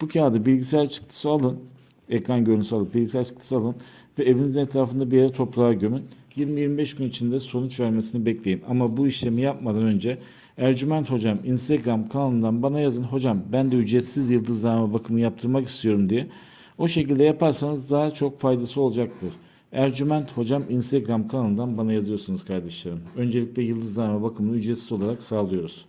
bu kağıdı bilgisayar çıktısı alın ekran görüntüsü alıp bilgisayar çıktısı alın ve evinizin etrafında bir yere toprağa gömün 20-25 gün içinde sonuç vermesini bekleyin ama bu işlemi yapmadan önce Ercüment Hocam Instagram kanalından bana yazın hocam ben de ücretsiz yıldızlama bakımı yaptırmak istiyorum diye o şekilde yaparsanız daha çok faydası olacaktır. Ercüment Hocam Instagram kanalından bana yazıyorsunuz kardeşlerim. Öncelikle yıldızlama bakımını ücretsiz olarak sağlıyoruz.